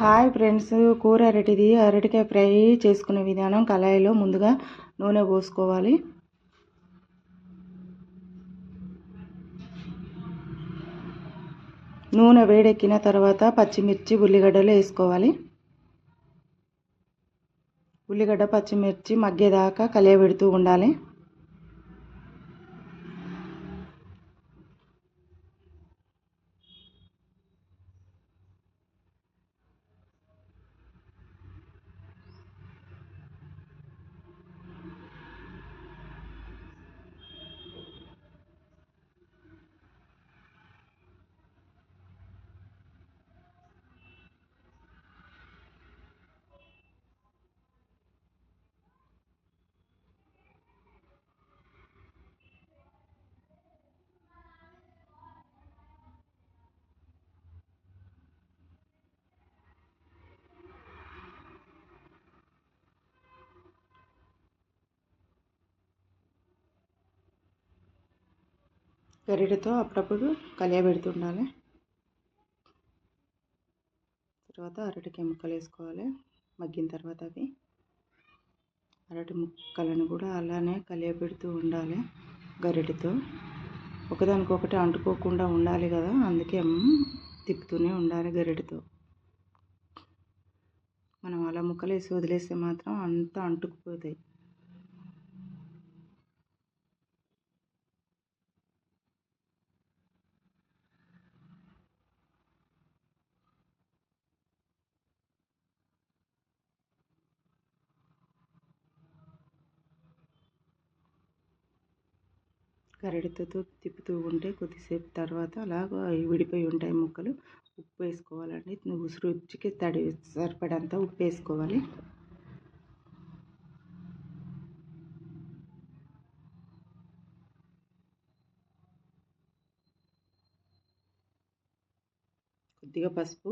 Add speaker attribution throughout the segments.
Speaker 1: Hi friends కూర అరటిది అరటికాయ fry చేసుకునే విధానం కళాయిలో ముందుగా నూనె పోసుకోవాలి. నూనె వేడెక్కిన తర్వాత పచ్చిమిర్చి ఉల్లిగడ్డలు వేసుకోవాలి. ఉల్లిగడ్డ పచ్చిమిర్చి మగ్గేదాకా కలియబెడుతూ ఉండాలి. గరిటెతో అప్పుడప్పుడు కలియబెడుతుండాలి. తర్వాత అరటికాయ ముక్కలు వేసుకోవాలి. మగ్గిన తర్వాత అవి అరటి ముక్కలను కూడా అలానే కలియబెడుతూ ఉండాలి గరిటెతో. ఒకదానికొకటి అంటుకోకుండా ఉండాలి కదా అందుకే తిప్పుతూనే ఉండాలి గరిటెతో. మనం అలా ముక్కలు వేసి వదిలేస్తే మాత్రం అంతా అంటుకుపోతాయి. గరిటెతో తిప్పుతూ ఉంటే కొద్దిసేపు తర్వాత అలాగా విడిపోయి ఉంటాయి ముక్కలు. ఉప్పు వేసుకోవాలండి. రుచికి తడి సరిపడంత ఉప్పు వేసుకోవాలి. కొద్దిగా పసుపు.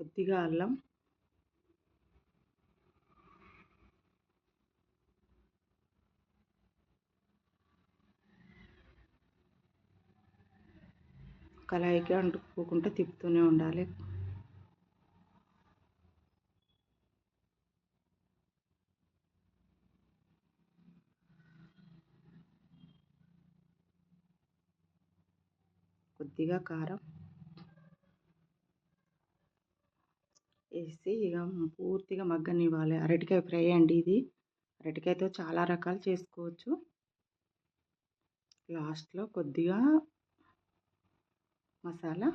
Speaker 1: కొద్దిగా అల్లం. కళాయికి అంటుకోకుండా తిప్పుతూనే ఉండాలి. కొద్దిగా కారం వేసి ఇక పూర్తిగా మగ్గనివ్వాలి. అరటికాయ ఫ్రై అండి ఇది. అరటికాయతో చాలా రకాలు చేసుకోవచ్చు. లాస్ట్లో కొద్దిగా మసాలా.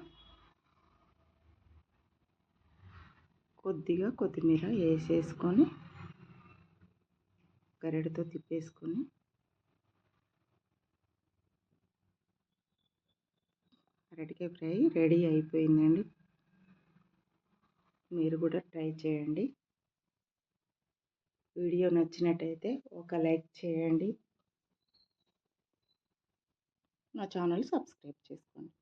Speaker 1: కొద్దిగా కొత్తిమీర వేసేసుకొని గరెడతో తిప్పేసుకొని అరటికాయ ఫ్రై రెడీ అయిపోయిందండి. మీరు కూడా ట్రై చేయండి. వీడియో నచ్చినట్టయితే ఒక లైక్ చేయండి. నా ఛానల్ సబ్స్క్రైబ్ చేసుకోండి.